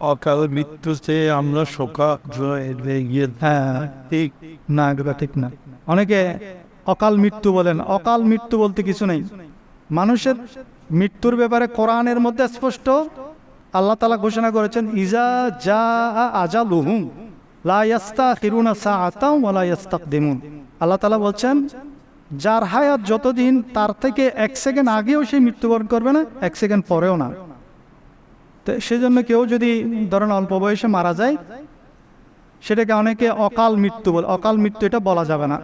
অকাল মৃত্যুতে আমরা শোকা হ্যাঁ ঠিক, না, এগুলো ঠিক না। অনেকে অকাল মৃত্যু বলেন, অকাল মৃত্যু বলতে কিছু নেই। মানুষের মৃত্যুর ব্যাপারে কোরআনের মধ্যে স্পষ্ট আল্লাহ তালা ঘোষণা করেছেন, ইজা যা আজা লুহুম আল্লাহ তালা বলছেন, যার হায়াত যতদিন তার থেকে এক সেকেন্ড আগেও সে মৃত্যুবরণ করবে না, এক সেকেন্ড পরেও না। তো সেজন্য কেউ যদি ধরেন অল্প বয়সে মারা যায়, সেটাকে অনেকে অকাল মৃত্যু বলে, অকাল মৃত্যু এটা বলা যাবে না।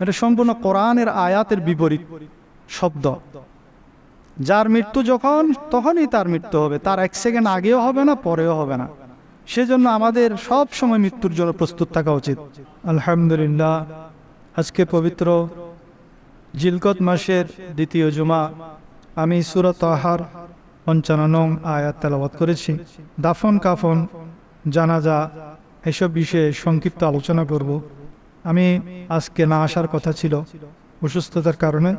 এটা সম্পূর্ণ কোরআনের আয়াতের বিপরীত শব্দ। যার মৃত্যু যখন, তখনই তার মৃত্যু হবে, তার এক সেকেন্ড আগেও হবে না, পরেও হবে না। সেজন্য আমাদের সব সময় মৃত্যুর জন্য প্রস্তুত থাকা উচিত। আলহামদুলিল্লাহ, আজকে পবিত্র জিলকত মাসের দ্বিতীয় জুমা, আমি সুরত আহার পঞ্চান্ন নং আয়াত তেলাবাদ করেছি। দাফন, কাফন, জানাজা, এসব বিষয়ে সংক্ষিপ্ত আলোচনা করব। আমি আজকে না আসার কথা ছিল, অসুস্থতার কারণে।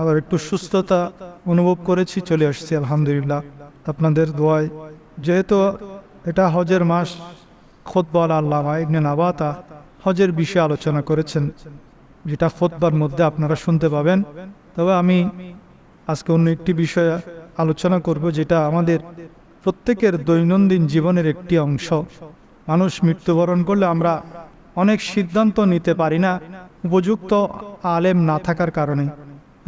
আবার একটু সুস্থতা অনুভব করেছি, চলে আসছি, আলহামদুলিল্লাহ। আপনাদের দোয়ায়, যেহেতু এটা হজের মাস খোদবাল আল্লাহ ইবনে নাবাতা হজের বিষয়ে আলোচনা করেছেন। যেটা খোদবার মধ্যে আপনারা শুনতে পাবেন। তবে আমি আজকে অন্য একটি বিষয়ে আলোচনা করব যেটা আমাদের প্রত্যেকের দৈনন্দিন জীবনের একটি অংশ। মানুষ মৃত্যুবরণ করলে আমরা অনেক সিদ্ধান্ত নিতে পারি না, উপযুক্ত আলেম না থাকার কারণে।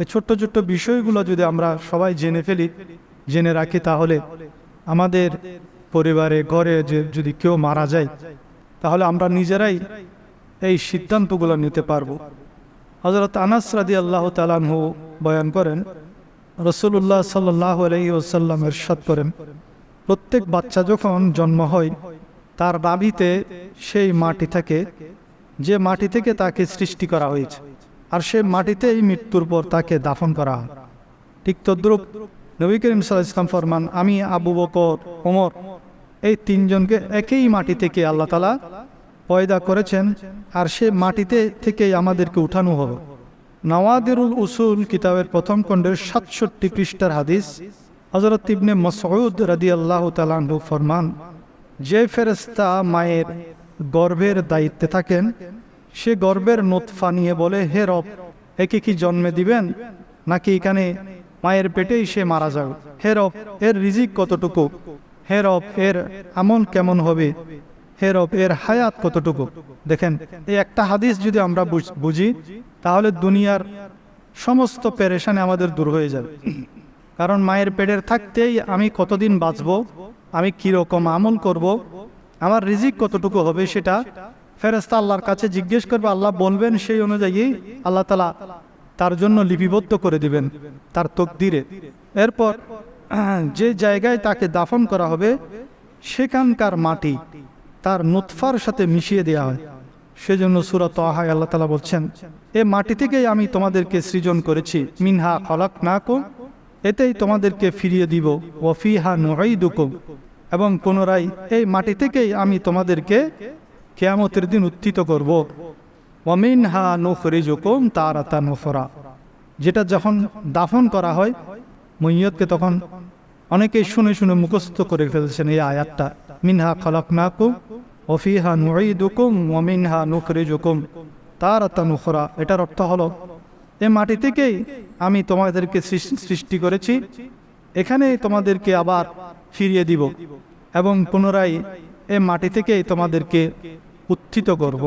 এই ছোট্ট ছোট্ট বিষয়গুলো যদি আমরা সবাই জেনে ফেলি, জেনে রাখি তাহলে আমাদের পরিবারে, ঘরে যে যদি কেউ মারা যায়, তাহলে আমরা নিজেরাই এই সিদ্ধান্তগুলো নিতে পারব। হজরত আনাস রাদি আল্লাহ তালানহু বয়ান করেন রসুল্লাহ সাল্লাহ আলহি ওসাল্লাম এরশাদ করেন, প্রত্যেক বাচ্চা যখন জন্ম হয়, তার নাভিতে সেই মাটি থাকে, যে মাটি থেকে তাকে সৃষ্টি করা হয়েছে, আর সে মাটিতেই মৃত্যুর পর তাকে দাফন করা হয়। ঠিক তদ্রুপ নবী করিম সাল্লাহ ইসলাম ফরমান, আমি আবু বকর, ওমর, এই তিনজনকে একই মাটি থেকে আল্লাহ তালা পয়দা করেছেন, আর সে মাটিতে থেকেই আমাদেরকে উঠানো হবে নওয়াদিরুল উসুল কিতাবের প্রথম খণ্ডের সাতষট্টি পৃষ্ঠার হাদিস হজরত ইবনে মসউদ রাদি আল্লাহ তালাহু ফরমান, যে ফেরেস্তা মায়ের গর্ভের দায়িত্বে থাকেন, সে গর্ভের নোৎফা নিয়ে বলে, হে রব, একে কি জন্মে দিবেন? নাকি এখানে মায়ের পেটেই সে মারা যাবে? হে রব, এর রিজিক কতটুকু? হে রব, এর আমল কেমন হবে? হে রব, এর হায়াত কতটুকু? দেখেন, এই একটা হাদিস যদি আমরা বুঝি তাহলে দুনিয়ার সমস্ত পেরেশানি আমাদের দূর হয়ে যাবে। কারণ মায়ের পেটের থাকতেই আমি কতদিন বাঁচব, আমি কীরকম আমল করব, আমার রিজিক কতটুকু হবে সেটা ফেরেস্তা আল্লাহর কাছে জিজ্ঞেস করবে, আল্লাহ বলবেন সেই অনুযায়ী আল্লাহ তালা তার জন্য লিপিবদ্ধ করে দিবেন তার তকদিরে। এরপর যে জায়গায় তাকে দাফন করা হবে, সেখানকার মাটি তার নুৎফার সাথে মিশিয়ে দেওয়া হয়। সেজন্য সুরত আহায় আল্লাহ তালা বলছেন, এ মাটি থেকেই আমি তোমাদেরকে সৃজন করেছি। মিনহা খলাক না কো এতেই তোমাদেরকে ফিরিয়ে দিব। ওয়ফিহা নুঈদুকুম। এবং পুনরায় এই মাটি থেকেই আমি তোমাদেরকে কেয়ামতের দিন উত্থিত করব। ওয়ামিনহা নুখরিজুকুম তারাতা নুফরা যেটা যখন দাফন করা হয় মৈয়তকে তখন অনেকেই শুনে শুনে মুখস্থ করে ফেলছেন এই আয়াতটা। মিনহা খলাকনাকুম। ওফিহা নুকুম ওমিনহা নুখরি জুকুম তার আত্মা নুখরা এটার অর্থ হলো, এ মাটি থেকেই আমি তোমাদেরকে সৃষ্টি করেছি এখানেই তোমাদেরকে আবার ফিরিয়ে দিব এবং পুনরায় এ মাটি থেকেই তোমাদেরকে উত্থিত করব।